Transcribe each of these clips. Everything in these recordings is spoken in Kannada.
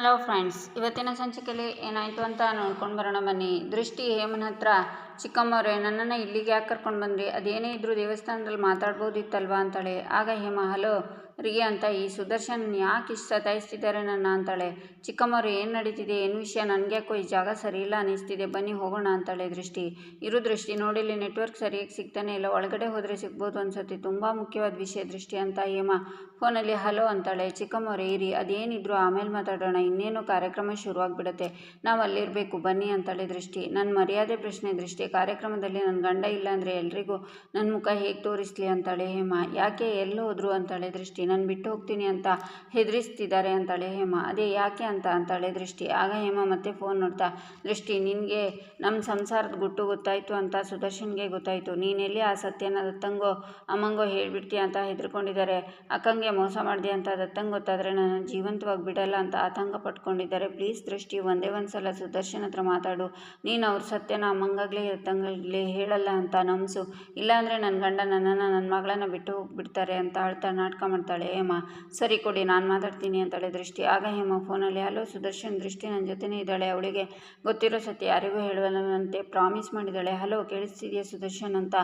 ಹಲೋ ಫ್ರೆಂಡ್ಸ್ ಇವತ್ತಿನ ಸಂಚಿಕೆಯಲ್ಲಿ ಏನಾಯಿತು ಅಂತ ನೋಡ್ಕೊಂಡು ಬರೋಣ ಬನ್ನಿ. ದೃಷ್ಟಿ ಹೇಮನ ಹತ್ರ ಚಿಕ್ಕಮ್ಮವ್ರೆ ನನ್ನನ್ನು ಇಲ್ಲಿಗೆ ಯಾಕೆ ಕರ್ಕೊಂಡು ಬಂದ್ರಿ? ಅದೇನೇ ಇದ್ದರೂ ದೇವಸ್ಥಾನದಲ್ಲಿ ಮಾತಾಡ್ಬೋದಿತ್ತಲ್ವಾ ಅಂತಾಳೆ. ಆಗ ಹೇಮ, ಹಲೋ ರೀ ಅಂತ ಈ ಸುದರ್ಶನ್ ಯಾಕೆ ಇಷ್ಟು ಸತಾಯಿಸ್ತಿದ್ದಾರೆ ನನ್ನ ಅಂತಾಳೆ. ಚಿಕ್ಕಮ್ಮರು ಏನು ನಡೀತಿದೆ? ಏನು ವಿಷಯ? ನನಗೆ ಯಾಕೋ ಈ ಜಾಗ ಸರಿ ಇಲ್ಲ ಅನ್ನಿಸ್ತಿದೆ ಬನ್ನಿ ಹೋಗೋಣ ಅಂತಾಳೆ ದೃಷ್ಟಿ. ಇರು ದೃಷ್ಟಿ, ನೋಡಿ ಇಲ್ಲಿ ನೆಟ್ವರ್ಕ್ ಸರಿಯಾಗಿ ಸಿಗ್ತಾನೆ ಇಲ್ಲ. ಒಳಗಡೆ ಹೋದರೆ ಸಿಗ್ಬೋದು ಅನ್ಸುತ್ತೆ. ತುಂಬ ಮುಖ್ಯವಾದ ವಿಷಯ ದೃಷ್ಟಿ ಅಂತ ಹೇಮ ಫೋನಲ್ಲಿ ಹಲೋ ಅಂತಾಳೆ. ಚಿಕ್ಕಮ್ಮರು ಇರಿ. ಅದೇನಿದ್ರು ಆಮೇಲೆ ಮಾತಾಡೋಣ. ಇನ್ನೇನು ಕಾರ್ಯಕ್ರಮ ಶುರುವಾಗ್ಬಿಡುತ್ತೆ. ನಾವು ಅಲ್ಲಿರಬೇಕು. ಬನ್ನಿ ಅಂತಾಳೆ ದೃಷ್ಟಿ. ನನ್ನ ಮರ್ಯಾದೆ ಪ್ರಶ್ನೆ ದೃಷ್ಟಿ. ಕಾರ್ಯಕ್ರಮದಲ್ಲಿ ನನ್ನ ಗಂಡ ಇಲ್ಲ ಅಂದರೆ ಎಲ್ರಿಗೂ ನನ್ನ ಮುಖ ಹೇಗೆ ತೋರಿಸ್ಲಿ ಅಂತಾಳೆ ಹೇಮ. ಯಾಕೆ ಎಲ್ಲಿ ಹೋದ್ರು ಅಂತಾಳೆ ದೃಷ್ಟಿ. ನಾನು ಬಿಟ್ಟು ಹೋಗ್ತೀನಿ ಅಂತ ಹೆದರಿಸ್ತಿದ್ದಾರೆ ಅಂತಾಳೆ ಹೇಮ. ಅದೇ ಯಾಕೆ ಅಂತ ಅಂತಾಳೆ ದೃಷ್ಟಿ. ಆಗ ಹೇಮ ಮತ್ತೆ ಫೋನ್ ನೋಡ್ತಾ, ದೃಷ್ಟಿ, ನಿನಗೆ ನಮ್ಮ ಸಂಸಾರದ ಗುಟ್ಟು ಗೊತ್ತಾಯಿತು ಅಂತ ಸುದರ್ಶನ್ಗೆ ಗೊತ್ತಾಯಿತು. ನೀನೆಲ್ಲಿ ಆ ಸತ್ಯನ ದತ್ತಂಗೋ, ಅಮ್ಮಂಗೋ ಹೇಳಿಬಿಡ್ತೀಯ ಅಂತ ಹೆದರ್ಕೊಂಡಿದ್ದಾರೆ. ಅಕ್ಕಂಗೆ ಮೋಸ ಮಾಡಿದೆ ಅಂತ ದತ್ತಂಗೆ ಗೊತ್ತಾದರೆ ನಾನು ಜೀವಂತವಾಗಿ ಬಿಡಲ್ಲ ಅಂತ ಆತಂಕ ಪಟ್ಕೊಂಡಿದ್ದಾರೆ. ಪ್ಲೀಸ್ ದೃಷ್ಟಿ, ಒಂದೇ ಒಂದು ಸಲ ಸುದರ್ಶನ್ ಹತ್ರ ಮಾತಾಡು. ನೀನು ಅವ್ರ ಸತ್ಯನ ಅಮ್ಮಂಗಾಗಲಿ, ದತ್ತಂಗಾಗಲಿ ಹೇಳಲ್ಲ ಅಂತ ನಂಬಿಸು ಇಲ್ಲಾಂದರೆ ನನ್ನ ಗಂಡ ನನ್ನನ್ನು ನನ್ನ ಮಗಳನ್ನ ಬಿಟ್ಟು ಹೋಗ್ಬಿಡ್ತಾರೆ ಅಂತ ಅಳ್ತಾ ನಾಟಕ ಮಾಡ್ತಾಳೆ. ಹೇಮ, ಸರಿ ಕೊಡಿ, ನಾನು ಮಾತಾಡ್ತೀನಿ ಅಂತಾಳೆ ದೃಷ್ಟಿ. ಆಗ ಹೇಮ ಫೋನಲ್ಲಿ ಹಲೋ ಸುದರ್ಶನ್, ದೃಷ್ಟಿ ನನ್ನ ಜೊತೆನೇ ಇದ್ದಾಳೆ, ಅವಳಿಗೆ ಗೊತ್ತಿರೋ ಸತ್ಯ ಯಾರಿಗೂ ಹೇಳುವಂತೆ ಪ್ರಾಮಿಸ್ ಮಾಡಿದ್ದಾಳೆ. ಹಲೋ, ಕೇಳಿಸ್ತಿದೆಯಾ ಸುದರ್ಶನ್ ಅಂತ?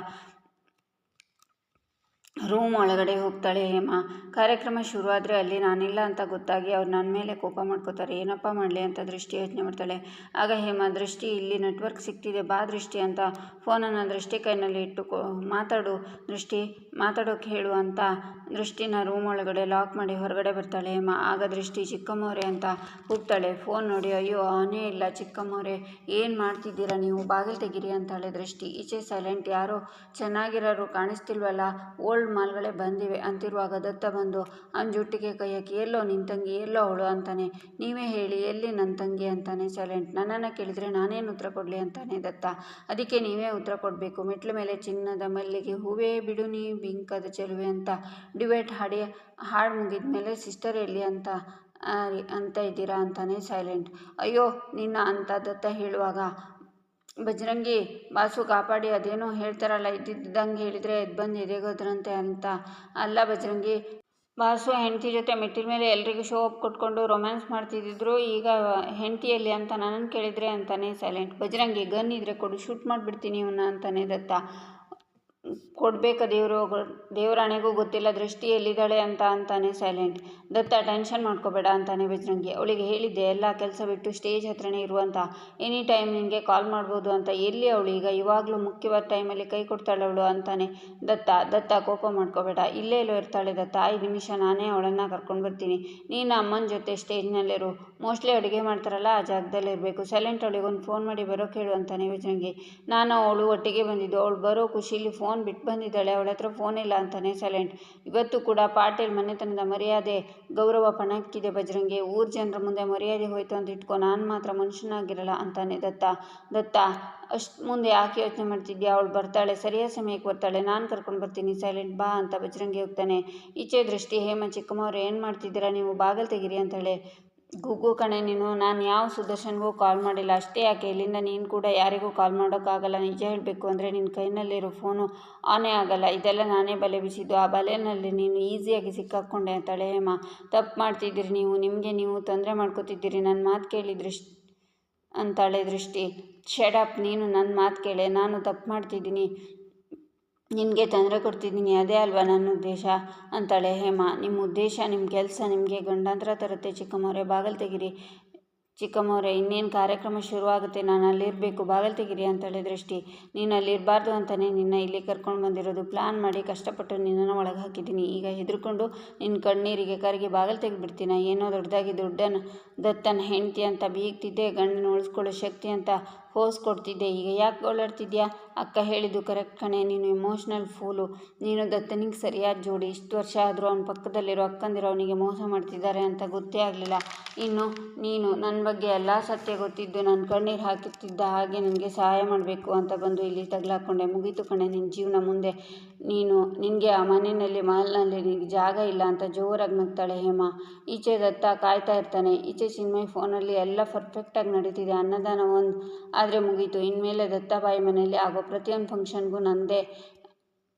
ರೂಮ್ ಒಳಗಡೆ ಹೋಗ್ತಾಳೆ, ಹೇಮಾ, ಕಾರ್ಯಕ್ರಮ ಶುರುವಾದರೆ ಅಲ್ಲಿ ನಾನಿಲ್ಲ ಅಂತ ಗೊತ್ತಾಗಿ ಅವ್ರು ನನ್ನ ಮೇಲೆ ಕೋಪ ಮಾಡ್ಕೋತಾರೆ. ಏನಪ್ಪ ಮಾಡಲಿ? ಅಂತ ದೃಷ್ಟಿ ಯೋಚನೆ ಮಾಡ್ತಾಳೆ. ಆಗ ಹೇಮಾ, ದೃಷ್ಟಿ, ಇಲ್ಲಿ ನೆಟ್ವರ್ಕ್ ಸಿಗ್ತಿದೆ ಬಾ ದೃಷ್ಟಿ ಅಂತ ಫೋನನ್ನು ದೃಷ್ಟಿ ಕೈನಲ್ಲಿ ಇಟ್ಟು ಮಾತಾಡು ದೃಷ್ಟಿ, ಮಾತಾಡೋಕೆ ಹೇಳು ಅಂತ ದೃಷ್ಟಿನ ರೂಮ್ ಒಳಗಡೆ ಲಾಕ್ ಮಾಡಿ ಹೊರಗಡೆ ಬರ್ತಾಳೆ ಹೇಮ. ಆಗ ದೃಷ್ಟಿ, ಚಿಕ್ಕಮ್ಮವ್ರೆ ಅಂತ ಹೋಗ್ತಾಳೆ ಫೋನ್ ನೋಡಿ, ಅಯ್ಯೋ, ಅವನೇ ಇಲ್ಲ ಚಿಕ್ಕಮ್ಮವ್ರೆ, ಏನು ಮಾಡ್ತಿದ್ದೀರಾ ನೀವು? ಬಾಗಿಲು ತೆಗೀರಿ ಅಂತಾಳೆ ದೃಷ್ಟಿ. ಈಚೆ ಸೈಲೆಂಟ್ ಯಾರೋ ಚೆನ್ನಾಗಿರೋರು ಕಾಣಿಸ್ತಿಲ್ವಲ್ಲ, ಓಲ್ಡ್ ಮಾಲ್ಗಳೇ ಬಂದಿವೆ. ಅಂತಿರುವಾಗ ದತ್ತ ಬಂದು ಅವನ ಜುಟ್ಟಿಗೆ ಕೈ ಹಾಕಿ ಎಲ್ಲೋ ನಿನ್ನ ತಂಗಿ ಎಲ್ಲೋ ಅವಳು ಅಂತಾನೆ, ನೀವೇ ಹೇಳಿ, ಎಲ್ಲಿ ನನ್ನ ತಂಗಿ ಅಂತಾನೆ, ಸೈಲೆಂಟ್. ನನ್ನನ್ನು ಕೇಳಿದರೆ ನಾನೇನು ಉತ್ತರ ಕೊಡಲಿ ಅಂತಾನೆ ದತ್ತ. ಅದಕ್ಕೆ ನೀವೇ ಉತ್ತರ ಕೊಡಬೇಕು. ಮೆಟ್ಲ ಮೇಲೆ ಚಿನ್ನದ ಮಲ್ಲಿಗೆ, ಹೂವೇ ಬಿಡು ನೀ ಬಿಂಕದ ಚೆಲುವೆ ಅಂತ ಡಿಬೇಟ್ ಹಾಡಿ, ಹಾಡು ಮುಗಿದ ಮೇಲೆ, ಸಿಸ್ಟರ್ ಎಲ್ಲಿ ಅಂತ ಅಂತ ಇದ್ದೀರಾ ಅಂತಾನೆ ಸೈಲೆಂಟ್. ಅಯ್ಯೋ, ನಿನ್ನ ಅಂತ ದತ್ತ ಹೇಳುವಾಗ ಬಜರಂಗಿ ಬಾಸು ಕಾಪಾಡಿ ಅದೇನೋ ಹೇಳ್ತಾರಲ್ಲ, ಇದ್ದಿದ್ದಂಗೆ ಹೇಳಿದರೆ ಎದ್ದು ಬಂದು ಎದೆಗೋದ್ರಂತೆ ಅಂತ. ಅಲ್ಲ ಬಜರಂಗಿ, ಬಾಸು ಹೆಂಡತಿ ಜೊತೆ ಮೆಟ್ಟಿಲ ಮೇಲೆ ಎಲ್ರಿಗೂ ಶೋ ಅಪ್ ಕೊಟ್ಕೊಂಡು ರೊಮ್ಯಾನ್ಸ್ ಮಾಡ್ತಿದ್ದಿದ್ರು, ಈಗ ಹೆಂಡತಿಯಲ್ಲಿ ಅಂತ ನನ್ನನ್ನು ಕೇಳಿದರೆ ಅಂತಾನೆ ಸೈಲೆಂಟ್ ಬಜರಂಗಿ, ಗನ್ ಇದ್ರೆ ಕೊಡು ಶೂಟ್ ಮಾಡಿಬಿಡ್ತೀನಿ ಇವನ್ನ ಅಂತಾನೆ ದತ್ತ. ಕೊಡಬೇಕ ದೇವರು ದೇವರಾಣೆಗೂ ಗೊತ್ತಿಲ್ಲ, ದೃಷ್ಟಿ ಎಲ್ಲಿದ್ದಾಳೆ ಅಂತ ಅಂತಾನೆ ಸೈಲೆಂಟ್ ದತ್ತ ಟೆನ್ಷನ್ ಮಾಡ್ಕೋಬೇಡ ಅಂತಾನೆ ಬಜರಂಗಿ ಅವಳಿಗೆ ಹೇಳಿದ್ದೆ, ಎಲ್ಲ ಕೆಲಸ ಬಿಟ್ಟು ಸ್ಟೇಜ್ ಹತ್ರನೇ ಇರುವಂತ ಎನಿ ಟೈಮ್ ನಿನಗೆ ಕಾಲ್ ಮಾಡ್ಬೋದು ಅಂತ. ಎಲ್ಲಿ ಅವಳು ಈಗ? ಇವಾಗಲೂ ಮುಖ್ಯವಾದ ಟೈಮಲ್ಲಿ ಕೈ ಕೊಡ್ತಾಳೆ ಅವಳು ಅಂತಾನೆ. ದತ್ತ ದತ್ತ ಕೋಪ ಮಾಡ್ಕೋಬೇಡ. ಇಲ್ಲೇ ಇಲ್ಲೋ ಇರ್ತಾಳೆ ದತ್ತ. ಐದು ನಿಮಿಷ ನಾನೇ ಅವಳನ್ನು ಕರ್ಕೊಂಡು ಬರ್ತೀನಿ. ನೀನು ಅಮ್ಮನ ಜೊತೆ ಸ್ಟೇಜ್ನಲ್ಲಿರು ಮೋಸ್ಟ್ಲಿ ಅಡುಗೆ ಮಾಡ್ತಾರಲ್ಲ, ಆ ಜಾಗದಲ್ಲಿ ಇರಬೇಕು. ಸೈಲೆಂಟ್ ಅವಳಿಗೆ ಒಂದು ಫೋನ್ ಮಾಡಿ ಬರೋಕೆ ಹೇಳು ಅಂತಾನೆ ಬಜರಂಗಿ ನಾನು ಅವಳು ಒಟ್ಟಿಗೆ ಬಂದಿದ್ದು. ಅವಳು ಬರೋ ಖುಷಿಲಿ ಫೋನ್ ಬಿಟ್ಟು ಬಂದಿದ್ದಾಳೆ. ಅವಳ ಹತ್ರ ಫೋನ್ ಇಲ್ಲ ಅಂತಾನೆ ಸೈಲೆಂಟ್ ಇವತ್ತು ಕೂಡ ಪಾಟೀಲ್ ಮನೆತನದ ಮರ್ಯಾದೆ, ಗೌರವ ಪಣಕ್ಕಿದೆ ಬಜರಂಗಿ. ಊರ ಜನರ ಮುಂದೆ ಮರ್ಯಾದೆ ಹೋಯ್ತು ಅಂತ ಇಟ್ಕೊ, ನಾನು ಮಾತ್ರ ಮನುಷ್ಯನಾಗಿರಲ್ಲ ಅಂತಾನೆ ದತ್ತ. ದತ್ತ, ಅಷ್ಟು ಮುಂದೆ ಯಾಕೆ ಯೋಚನೆ ಮಾಡ್ತಿದ್ಯಾ? ಅವಳು ಬರ್ತಾಳೆ, ಸರಿಯಾದ ಸಮಯಕ್ಕೆ ಬರ್ತಾಳೆ. ನಾನು ಕರ್ಕೊಂಡು ಬರ್ತೀನಿ ಸೈಲೆಂಟ್ ಬಾ ಅಂತ ಬಜರಂಗಿ ಹೋಗ್ತಾನೆ. ಈಚೆ ದೃಷ್ಟಿ ಹೇಮ ಚಿಕ್ಕಮ್ಮವ್ರು ಏನು ಮಾಡ್ತಿದ್ದೀರಾ? ನೀವು ಬಾಗಿಲು ತೆಗೀರಿ ಅಂತಾಳೆ. ಗುಗ್ಗು ಕಣೆ ನೀನು, ನಾನು ಯಾವ ಸುದರ್ಶನ್ಗೂ ಕಾಲ್ ಮಾಡಿಲ್ಲ. ಅಷ್ಟೇ ಯಾಕೆ? ಇಲ್ಲಿಂದ ನೀನು ಕೂಡ ಯಾರಿಗೂ ಕಾಲ್ ಮಾಡೋಕ್ಕಾಗಲ್ಲ. ನಿಜ ಹೇಳಬೇಕು ಅಂದರೆ ನಿನ್ನ ಕೈನಲ್ಲಿರೋ ಫೋನು ಆನೇ ಆಗಲ್ಲ. ಇದೆಲ್ಲ ನಾನೇ ಬಲೆ ಬಿಸಿದ್ದು. ಆ ಬಲೆಯಲ್ಲಿ ನೀನು ಈಸಿಯಾಗಿ ಸಿಕ್ಕಾಕ್ಕೊಂಡೆ ಅಂತಾಳೆ ಹೇಮ. ತಪ್ಪು ಮಾಡ್ತಿದ್ದೀರಿ ನೀವು. ನಿಮಗೆ ನೀವು ತೊಂದರೆ ಮಾಡ್ಕೋತಿದ್ದೀರಿ. ನನ್ನ ಮಾತು ಕೇಳಿ ದೃಷ್ಟಿ ಅಂತಾಳೆ ದೃಷ್ಟಿ. ಶೆಡಪ್ ನೀನು ನನ್ನ ಮಾತು ಕೇಳೆ. ನಾನು ತಪ್ಪು ಮಾಡ್ತಿದ್ದೀನಿ. ನಿನಗೆ ತೊಂದರೆ ಕೊಡ್ತಿದ್ದೀನಿ, ಅದೇ ಅಲ್ವಾ ನನ್ನ ಉದ್ದೇಶ? ಅಂತಾಳೆ ಹೇಮ. ನಿಮ್ಮ ಉದ್ದೇಶ, ನಿಮ್ಮ ಕೆಲಸ ನಿಮಗೆ ಗಂಡಾಂತರ ತರುತ್ತೆ ಚಿಕ್ಕಮ್ಮವ್ರೆ ಬಾಗಿಲು ತೆಗಿರಿ. ಚಿಕ್ಕಮ್ಮವ್ರೆ ಇನ್ನೇನು ಕಾರ್ಯಕ್ರಮ ಶುರುವಾಗುತ್ತೆ? ನಾನು ಅಲ್ಲಿರಬೇಕು. ಬಾಗಿಲು ತೆಗಿರಿ ಅಂತಾಳೆ ದೃಷ್ಟಿ. ನೀನು ಅಲ್ಲಿರಬಾರ್ದು ಅಂತಲೇ ನಿನ್ನ ಇಲ್ಲಿ ಕರ್ಕೊಂಡು ಬಂದಿರೋದು. ಪ್ಲ್ಯಾನ್ ಮಾಡಿ ಕಷ್ಟಪಟ್ಟು ನಿನ್ನನ್ನು ಒಳಗೆ ಹಾಕಿದ್ದೀನಿ. ಈಗ ಹೆದರ್ಕೊಂಡು ನಿನ್ನ ಕಣ್ಣೀರಿಗೆ ಕರಗಿ ಬಾಗಿಲು ತೆಗೆದುಬಿಡ್ತೀನ? ಏನೋ ದೊಡ್ಡದಾಗಿ ದೊಡ್ಡನ ದತ್ತನ ಹೆಂಡತಿ ಅಂತ ಬೀಗ್ತಿದ್ದೆ. ಗಂಡನ ಉಳಿಸ್ಕೊಳ್ಳೋ ಶಕ್ತಿ ಅಂತ ಫೋರ್ಸ್ ಕೊಡ್ತಿದ್ದೆ. ಈಗ ಯಾಕೆ ಗೋಳಾಡ್ತಿದ್ಯಾ ಅಕ್ಕ ಹೇಳಿದ್ದು ಕರೆಕ್ಟ್ ಕಣೆ. ನೀನು ಇಮೋಷ್ನಲ್ ಫೂಲು ನೀನು ದತ್ತನಿಗೆ ಸರಿಯಾದ ಜೋಡಿ. ಇಷ್ಟು ವರ್ಷ ಆದರೂ ಅವನ ಪಕ್ಕದಲ್ಲಿರೋ ಅಕ್ಕಂದಿರೋ ಅವನಿಗೆ ಮೋಸ ಮಾಡ್ತಿದ್ದಾರೆ ಅಂತ ಗೊತ್ತೇ ಆಗಲಿಲ್ಲ. ಇನ್ನು ನೀನು ನನ್ನ ಬಗ್ಗೆ ಎಲ್ಲ ಸತ್ಯ ಗೊತ್ತಿದ್ದು ನನ್ನ ಕಣ್ಣೀರು ಹಾಕುತ್ತಿದ್ದ ಹಾಗೆ ನನಗೆ ಸಹಾಯ ಮಾಡಬೇಕು ಅಂತ ಬಂದು ಇಲ್ಲಿ ತಗ್ಲಾಕೊಂಡೆ. ಮುಗೀತು ಕಣೆ ನಿನ್ನ ಜೀವನ ಮುಂದೆ. ನೀನು ನಿನಗೆ ಆ ಮನೆಯಲ್ಲಿ, ಮಾಲ್ನಲ್ಲಿ ನಿನಗೆ ಜಾಗ ಇಲ್ಲ ಅಂತ ಜೋರಾಗಿ ನಗ್ತಾಳೆ ಹೇಮ. ಈಚೆ ದತ್ತ ಕಾಯ್ತಾ ಇರ್ತಾನೆ. ಈಚೆ ಚಿನ್ಮಯ್ ಫೋನಲ್ಲಿ ಎಲ್ಲ ಪರ್ಫೆಕ್ಟಾಗಿ ನಡೀತಿದೆ. ಅನ್ನದಾನ ಒಂದು ಆದರೆ ಮುಗೀತು. ಇನ್ಮೇಲೆ ದತ್ತಾಬಾಯಿ ಮನೆಯಲ್ಲಿ ಆಗೋ ಪ್ರತಿಯೊಂದು ಫಂಕ್ಷನ್ಗೂ ನಂದೇ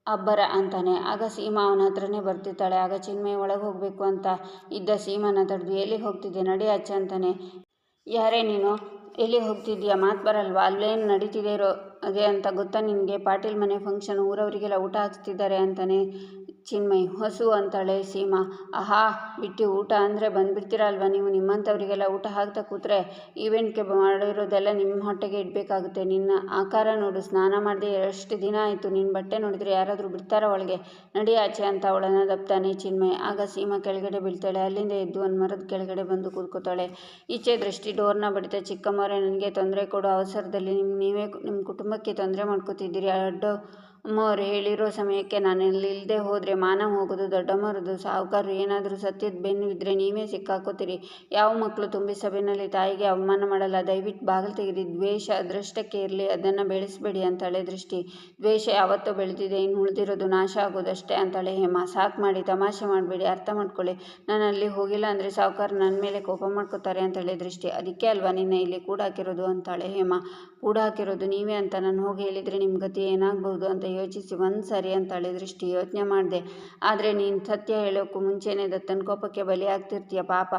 ಅಬ್ಬರ ಅಂತಾನೆ. ಆಗ ಸೀಮಾ ಅವನ ಹತ್ರನೇ ಬರ್ತಿರ್ತಾಳೆ. ಆಗ ಚಿನ್ಮಯ ಒಳಗೆ ಹೋಗಬೇಕು ಅಂತ ಇದ್ದ ಸೀಮಾನ ತಡೆದು, ಎಲ್ಲಿಗೆ ಹೋಗ್ತಿದ್ದೆ ನಡಿ ಅಚ್ಚ ಅಂತಾನೆ. ಯಾರೇ ನೀನು? ಎಲ್ಲಿಗೆ ಹೋಗ್ತಿದ್ಯಾ? ಮಾತು ಬರಲ್ವಾ? ಅಲ್ಲೇನು ನಡೀತಿದೆ ಇರೋ ಅದೇ ಅಂತ ಗೊತ್ತಾ ನಿನಗೆ? ಪಾಟೀಲ್ ಮನೆ ಫಂಕ್ಷನ್ ಊರವರಿಗೆಲ್ಲ ಊಟ ಹಾಕ್ತಿದ್ದಾರೆ ಅಂತಾನೆ. ಚಿನ್ಮಯ್, ಹೊಸು ಅಂತಾಳೆ ಸೀಮಾ. ಆಹಾ, ಬಿಟ್ಟು ಊಟ ಅಂದರೆ ಬಂದುಬಿಡ್ತೀರಲ್ವ ನೀವು? ನಿಮ್ಮಂಥವರಿಗೆಲ್ಲ ಊಟ ಹಾಕ್ತಾ ಕೂತ್ರೆ ಈವೆಂಟ್ಗೆ ಮಾಡಿರೋದೆಲ್ಲ ನಿಮ್ಮ ಹೊಟ್ಟೆಗೆ ಇಡಬೇಕಾಗುತ್ತೆ. ನಿನ್ನ ಆಕಾರ ನೋಡು, ಸ್ನಾನ ಮಾಡಿದೆ ಎಷ್ಟು ದಿನ ಆಯಿತು? ನಿನ್ನ ಬಟ್ಟೆ ನೋಡಿದರೆ ಯಾರಾದರೂ ಬಿಡ್ತಾರ ಒಳಗೆ? ನಡಿ ಆಚೆ ಅಂತ ಅವಳನ್ನು ದಪ್ತಾನೆ ಚಿನ್ಮಯ್. ಆಗ ಸೀಮಾ ಕೆಳಗಡೆ ಬೀಳ್ತಾಳೆ. ಅಲ್ಲಿಂದ ಎದ್ದು ಒಂದು ಮರದ ಕೆಳಗಡೆ ಬಂದು ಕೂತ್ಕೋತಾಳೆ. ಈಚೆ ದೃಷ್ಟಿ ಡೋರ್ನ ಬಡಿತ, ಚಿಕ್ಕಮ್ಮವರೇ, ನನಗೆ ತೊಂದರೆ ಕೊಡೋ. ಅವಸರದಲ್ಲಿ ನಿಮ್ಮ ನೀವೇ ನಿಮ್ಮ ಕುಟುಂಬಕ್ಕೆ ತೊಂದರೆ ಮಾಡ್ಕೋತಿದ್ದೀರಿ. ಅಡ್ಡ ಅಮ್ಮವ್ರು ಹೇಳಿರೋ ಸಮಯಕ್ಕೆ ನಾನು ಇಲ್ಲಿ ಇಲ್ಲದೆ ಹೋದರೆ ಮಾನ ಹೋಗೋದು ದೊಡ್ಡಮ್ಮರದು ಸಾಹುಕಾರರು ಏನಾದರೂ ಸತ್ಯದ ಬೆನ್ನು ಇದ್ದರೆ ನೀವೇ ಸಿಕ್ಕಾಕೋತೀರಿ. ಯಾವ ಮಕ್ಕಳು ತುಂಬಿ ಸಭೆಯಲ್ಲಿ ತಾಯಿಗೆ ಅವಮಾನ ಮಾಡಲ್ಲ. ದಯವಿಟ್ಟು ಬಾಗಿಲು ತೆಗೀರಿ ದ್ವೇಷ ಅದೃಷ್ಟಕ್ಕೆ ಇರಲಿ. ಅದನ್ನು ಬೆಳೆಸಬೇಡಿ ಅಂತಾಳೆ ದೃಷ್ಟಿ. ದ್ವೇಷ ಯಾವತ್ತೋ ಬೆಳೆದಿದೆ, ಇನ್ನು ಉಳಿದಿರೋದು ನಾಶ ಆಗೋದಷ್ಟೇ ಅಂತಾಳೆ ಹೇಮ. ಸಾಕು ಮಾಡಿ, ತಮಾಷೆ ಮಾಡಬೇಡಿ, ಅರ್ಥ ಮಾಡ್ಕೊಳ್ಳಿ. ನಾನು ಅಲ್ಲಿ ಹೋಗಿಲ್ಲ ಅಂದರೆ ಸಾಹುಕಾರ ನನ್ನ ಮೇಲೆ ಕೋಪ ಮಾಡ್ಕೋತಾರೆ ಅಂತಾಳೆ ದೃಷ್ಟಿ. ಅದಕ್ಕೆ ಅಲ್ವಾ ನಿನ್ನ ಇಲ್ಲಿ ಕೂಡ ಹಾಕಿರೋದು ಅಂತಾಳೆ ಹೇಮ. ಕೂಡ ಹಾಕಿರೋದು ನೀವೇ ಅಂತ ನಾನು ಹೋಗಿ ಹೇಳಿದರೆ ನಿಮ್ಮ ಗತಿ ಏನಾಗ್ಬೋದು ಅಂತ ಯೋಚಿಸಿ ಒಂದು ಸರಿ ಅಂತ ದೃಷ್ಟಿ ಯೋಚನೆ ಮಾಡಿದೆ. ಆದರೆ ನೀನು ಸತ್ಯ ಹೇಳೋಕ್ಕೂ ಮುಂಚೆನೇ ದತ್ತನ ಕೋಪಕ್ಕೆ ಬಲಿಯಾಗ್ತಿರ್ತೀಯ ಪಾಪ.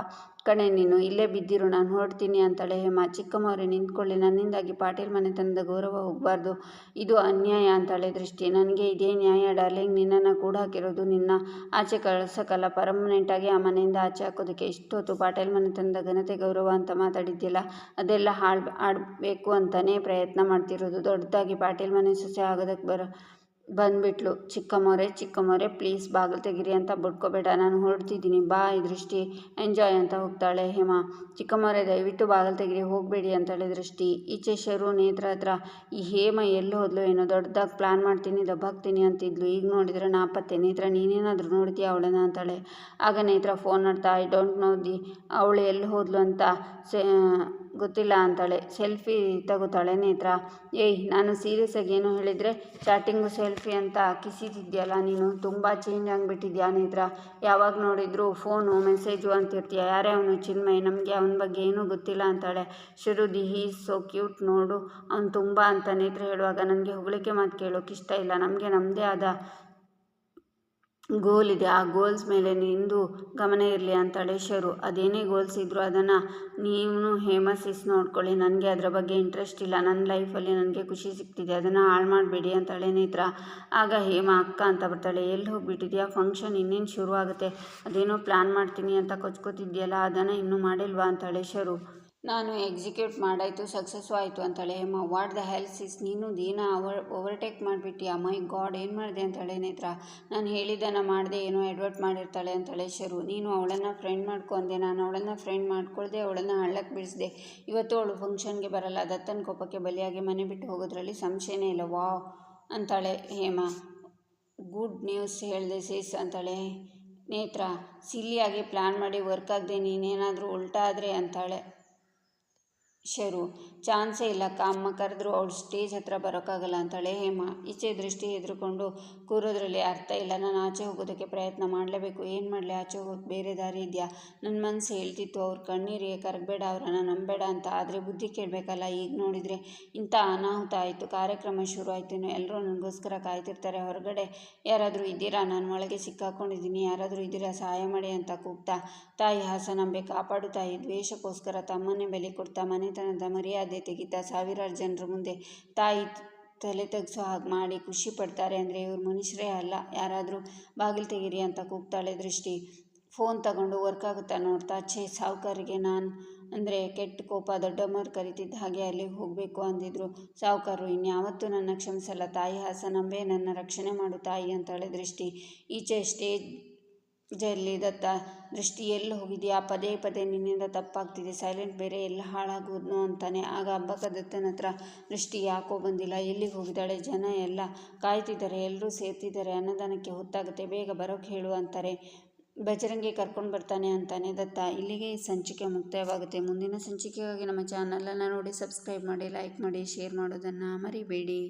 ಕಣೆ ನೀನು, ಇಲ್ಲೇ ಬಿದ್ದಿರು, ನಾನು ಹೊರಡ್ತೀನಿ ಅಂತಾಳೆ ಹೇಮ. ಚಿಕ್ಕಮ್ಮವ್ರೆ ನಿಂತ್ಕೊಳ್ಳಿ, ನನ್ನಿಂದಾಗಿ ಪಾಟೀಲ್ ಮನೆತನದ ಗೌರವ ಹೋಗಬಾರ್ದು ಇದು ಅನ್ಯಾಯ ಅಂತಾಳೆ ದೃಷ್ಟಿ. ನನಗೆ ಇದೇ ನ್ಯಾಯ, ಡಾರ್ಲಿಂಗ್, ನಿನ್ನನ್ನು ಕೂಡ ಹಾಕಿರೋದು ನಿನ್ನ. ಆಚೆ ಕಳ್ಸೋಕ್ಕಲ್ಲ ಪರ್ಮನೆಂಟಾಗಿ ಆ ಮನೆಯಿಂದ ಆಚೆ ಹಾಕೋದಕ್ಕೆ ಇಷ್ಟೊತ್ತು ಪಾಟೀಲ್ ಮನೆತನದ ಘನತೆ ಗೌರವ ಅಂತ ಮಾತಾಡಿದ್ದಿಲ್ಲ ಅದೆಲ್ಲ ಹಾಳು ಆಡಬೇಕು ಅಂತಲೇ ಪ್ರಯತ್ನ ಮಾಡ್ತಿರೋದು. ದೊಡ್ಡದಾಗಿ ಪಾಟೀಲ್ ಮನೆ ಸೊಸೆ ಆಗೋದಕ್ಕೆ ಬರೋ ಬಂದುಬಿಟ್ಲು. ಚಿಕ್ಕಮ್ಮೋರೆ ಚಿಕ್ಕಮ್ಮೋರೆ ಪ್ಲೀಸ್ ಬಾಗಿಲು ತೆಗಿರಿ ಅಂತ ಬಿಡ್ಕೋಬೇಡ. ನಾನು ಹೊರಡ್ತಿದ್ದೀನಿ. ಬಾ ದೃಷ್ಟಿ. ಎಂಜಾಯ್ ಅಂತ ಹೋಗ್ತಾಳೆ ಹೇಮ. ಚಿಕ್ಕಮ್ಮೋರೆ ದಯವಿಟ್ಟು ಬಾಗಿಲು ತೆಗಿರಿ. ಹೋಗಬೇಡಿ ಅಂತಾಳೆ ದೃಷ್ಟಿ. ಈಚೆ ಶರು ನೇತ್ರ ಹತ್ರ. ಈ ಹೇಮ ಎಲ್ಲಿ ಹೋದ್ಲು ಏನೋ ದೊಡ್ಡದಾಗಿ ಪ್ಲ್ಯಾನ್ ಮಾಡ್ತೀನಿ, ದಬ್ಬಾಕ್ತೀನಿ ಅಂತಿದ್ಲು. ಈಗ ನೋಡಿದರೆ ನಾಪತ್ತೆ ನೇತ್ರ, ನೀನೇನಾದರೂ ನೋಡ್ತೀಯ ಅವಳನ್ನ ಅಂತಾಳೆ. ಆಗ ನೇತ್ರ ಫೋನ್ ಮಾಡ್ತಾ ಐ ಡೋಂಟ್ ನೋ ದಿ, ಅವಳು ಎಲ್ಲಿ ಹೋದ್ಲು ಅಂತ, ಸೆ ಗೊತ್ತಿಲ್ಲ ಅಂತಾಳೆ. ಸೆಲ್ಫಿ ತಗೋತಾಳೆ ನೇತ್ರ, ಏಯ್, ನಾನು ಸೀರಿಯಸ್ಸಾಗಿ ಏನು ಹೇಳಿದರೆ ಚಾಟಿಂಗು ಸೆಲ್ಫಿ ಅಂತ ಕಿಸಿತಿದ್ಯಲ್ಲ ನೀನು? ತುಂಬ ಚೇಂಜ್ ಆಗಿಬಿಟ್ಟಿದ್ಯಾ ನೇತ್ರ? ಯಾವಾಗ ನೋಡಿದ್ರು ಫೋನು ಮೆಸೇಜು ಅಂತಿರ್ತೀಯ? ಯಾರೇ ಅವನು ಚಿನ್ಮಯ್, ನಮಗೆ ಅವನ ಬಗ್ಗೆ ಏನೂ ಗೊತ್ತಿಲ್ಲ ಅಂತಾಳೆ. ದಿ ಹೀ ಸೋ ಕ್ಯೂಟ್ ನೋಡು. ಅವ್ನು ತುಂಬ ಅಂತ ನೇತ್ರ ಹೇಳುವಾಗ, ನನಗೆ ಹೊಗಳಿಕೆ ಮಾತು ಕೇಳೋಕೆ ಇಷ್ಟ ಇಲ್ಲ. ನಮಗೆ ನಮ್ಮದೇ ಆದ ಗೋಲ್ ಇದೆ. ಆ ಗೋಲ್ಸ್ ಮೇಲೆ ನಿಂದು ಗಮನ ಇರಲಿ ಅಂತ ಶರು ಅದೇನೇ ಗೋಲ್ಸ್ ಇದ್ದರೂ ಅದನ್ನು ನೀವು ಹೇಮಸಿಸ್ ನೋಡ್ಕೊಳ್ಳಿ. ನನಗೆ ಅದರ ಬಗ್ಗೆ ಇಂಟ್ರೆಸ್ಟ್ ಇಲ್ಲ. ನನ್ನ ಲೈಫಲ್ಲಿ ನನಗೆ ಖುಷಿ ಸಿಗ್ತಿದೆ. ಅದನ್ನು ಹಾಳು ಮಾಡಬೇಡಿ ಅಂತಾಳೆ ನೇತ್ರ. ಆಗ ಹೇಮ ಅಕ್ಕ ಅಂತ ಬರ್ತಾಳೆ. ಎಲ್ಲಿ ಹೋಗಿಬಿಟ್ಟಿದ್ಯಾ? ಫಂಕ್ಷನ್ ಇನ್ನೇನು ಶುರುವಾಗುತ್ತೆ? ಅದೇನೋ ಪ್ಲ್ಯಾನ್ ಮಾಡ್ತೀನಿ ಅಂತ ಕೊಚ್ಕೋತಿದ್ಯಲ್ಲ? ಅದನ್ನು ಇನ್ನೂ ಮಾಡಿಲ್ವಾ? ಅಂತ ಶರು ನಾನು ಎಕ್ಸಿಕ್ಯೂಟ್ ಮಾಡಾಯಿತು ಸಕ್ಸಸ್ಸು ಆಯಿತು ಅಂತಾಳೆ Hema what the hell's is ನೀನು ದೀನ ಅವರ್ ಓವರ್ಟೇಕ್ ಮಾಡಿಬಿಟ್ಟಿಯಾ ಮೈ ಗಾಡ್ ಏನು ಮಾಡಿದೆ? ಅಂತಾಳೆ ನೇತ್ರ ನಾನು ಹೇಳಿದ್ದನ್ನು ಮಾಡಿದೆ, ಏನೋ ಎಡ್ವರ್ಟ್ ಮಾಡಿರ್ತಾಳೆ ಅಂತಾಳೆ, ಶರು. ನೀನು ಅವಳನ್ನು ಫ್ರೆಂಡ್ ಮಾಡ್ಕೊಂಡೆ, ನಾನು ಅವಳನ್ನು ಫ್ರೆಂಡ್ ಮಾಡ್ಕೊಳ್ದೆ, ಅವಳನ್ನು ಹಳ್ಳಕ್ಕೆ ಬಿಡಿಸಿದೆ ಇವತ್ತು ಅವಳು ಫಂಕ್ಷನ್ಗೆ ಬರಲ್ಲ, ದತ್ತನ ಕೋಪಕ್ಕೆ ಬಲಿಯಾಗಿ ಮನೆ ಬಿಟ್ಟು ಹೋಗೋದ್ರಲ್ಲಿ ಸಂಶಯನೇ ಇಲ್ಲ, ವಾವ್ ಅಂತಾಳೆ, ಹೇಮ ಗುಡ್ ನ್ಯೂಸ್ ಹೇಳಿದೆ ಸೇಸ್ ಅಂತಾಳೆ ನೇತ್ರ ಸಿಲ್ಲಿಯಾಗಿ ಪ್ಲ್ಯಾನ್ ಮಾಡಿ ವರ್ಕ್ ಆಗದೆ, ನೀನೇನಾದರೂ ಉಲ್ಟಾ ಆದರೆ ಅಂತಾಳೆ ಶರು. ಚಾನ್ಸೇ ಇಲ್ಲ. ಅಮ್ಮ ಕರೆದ್ರು ಅವಳು ಸ್ಟೇಜ್ ಹತ್ರ ಬರೋಕ್ಕಾಗಲ್ಲ ಅಂತಾಳೆ. ಹೇಮ, ಈಚೆ ದೃಷ್ಟಿ ಎದುರುಕೊಂಡು ಕೂರೋದ್ರಲ್ಲಿ ಅರ್ಥ ಇಲ್ಲ. ನಾನು ಆಚೆ ಹೋಗೋದಕ್ಕೆ ಪ್ರಯತ್ನ ಮಾಡಲೇಬೇಕು. ಏನು ಮಾಡಲಿ? ಆಚೆ ಹೋಗೋಕ್ಕೆ ಬೇರೆ ದಾರಿ ಇದೆಯಾ? ನನ್ನ ಮನಸ್ಸು ಹೇಳ್ತಿತ್ತು. ಅವ್ರ ಕಣ್ಣೀರಿಗೆ ಕರಗಬೇಡ ಅವರನ್ನು ನಂಬೇಡ ಅಂತ. ಆದರೆ ಬುದ್ಧಿ ಕೇಳಬೇಕಲ್ಲ. ಈಗ ನೋಡಿದರೆ ಇಂಥ ಅನಾಹುತ ಆಯಿತು. ಕಾರ್ಯಕ್ರಮ ಶುರು ಆಯಿತು. ಎಲ್ಲರೂ ನನಗೋಸ್ಕರ ಕಾಯ್ತಿರ್ತಾರೆ. ಹೊರಗಡೆ ಯಾರಾದರೂ ಇದ್ದೀರಾ? ನಾನು ಒಳಗೆ ಸಿಕ್ಕಾಕೊಂಡಿದ್ದೀನಿ. ಯಾರಾದರೂ ಇದ್ದೀರಾ? ಸಹಾಯ ಮಾಡಿ ಅಂತ ಕೂಗ್ತಾ ತಾಯಿ ಹಾಸನಾಂಬೆ ಕಾಪಾಡು ತಾಯಿ. ದ್ವೇಷಕ್ಕೋಸ್ಕರ ತಮ್ಮನ್ನೇ ಬೆಲೆ ಕೊಡ್ತಾ ಮನೆತನದ ಮರ್ಯಾದೆ ತೆಗಿತಾ ಸಾವಿರಾರು ಜನರ ಮುಂದೆ ತಾಯಿ ತಲೆ ತಗ್ಸೋ ಹಾಗೆ ಮಾಡಿ ಖುಷಿ ಪಡ್ತಾರೆ ಅಂದರೆ ಇವ್ರು ಮನುಷ್ಯರೇ ಅಲ್ಲ. ಯಾರಾದರೂ ಬಾಗಿಲು ತೆಗೀರಿ ಅಂತ ಕೂಗ್ತಾಳೆ ದೃಷ್ಟಿ. ಫೋನ್ ತಗೊಂಡು ವರ್ಕ್ ಆಗುತ್ತಾ ನೋಡ್ತಾ, ಛೇ ಸಾಹುಕಾರಿಗೆ ನಾನು ಅಂದರೆ ಕೆಟ್ಟ ಕೋಪ ದೊಡ್ಡಮ್ಮರು ಕರಿತಿದ್ದ ಹಾಗೆ ಅಲ್ಲಿಗೆ ಹೋಗಬೇಕು ಅಂದಿದ್ರು. ಸಾವುಕಾರರು ಇನ್ಯಾವತ್ತೂ ನನ್ನ ಕ್ಷಮಿಸಲ್ಲ ತಾಯಿ ಹಾಸನಂಬೆ ನನ್ನ ರಕ್ಷಣೆ ಮಾಡು ತಾಯಿ ಅಂತಾಳೆ ದೃಷ್ಟಿ. ಈಚೆ ಸ್ಟೇಜ್ ಜಲ್ಲಿ ದತ್ತ ದೃಷ್ಟಿ ಎಲ್ಲಿ ಹೋಗಿದೆಯಾ? ಪದೇ ಪದೇ ನಿನ್ನಿಂದ ತಪ್ಪಾಗ್ತಿದೆ. ಸೈಲೆಂಟ್ ಬೇರೆ ಎಲ್ಲ ಹಾಳಾಗೋದ್ನು ಅಂತಾನೆ. ಆಗ ಹಬ್ಬಕ್ಕ ದತ್ತನ ಹತ್ರ ದೃಷ್ಟಿ ಯಾಕೋ ಬಂದಿಲ್ಲ. ಎಲ್ಲಿಗೆ ಹೋಗಿದ್ದಾಳೆ? ಜನ ಎಲ್ಲ ಕಾಯ್ತಿದ್ದಾರೆ. ಎಲ್ಲರೂ ಸೇರ್ತಿದ್ದಾರೆ. ಅನ್ನದಾನಕ್ಕೆ ಹೊತ್ತಾಗುತ್ತೆ. ಬೇಗ ಬರೋಕೆ ಹೇಳು ಅಂತಾರೆ. ಬಜರಂಗಿ ಕರ್ಕೊಂಡು ಬರ್ತಾನೆ ಅಂತಾನೆ ದತ್ತ. ಇಲ್ಲಿಗೆ ಸಂಚಿಕೆ ಮುಕ್ತಾಯವಾಗುತ್ತೆ. ಮುಂದಿನ ಸಂಚಿಕೆಗಾಗಿ ನಮ್ಮ ಚಾನಲನ್ನು ನೋಡಿ, ಸಬ್ಸ್ಕ್ರೈಬ್ ಮಾಡಿ, ಲೈಕ್ ಮಾಡಿ, ಶೇರ್ ಮಾಡೋದನ್ನು ಮರಿಬೇಡಿ.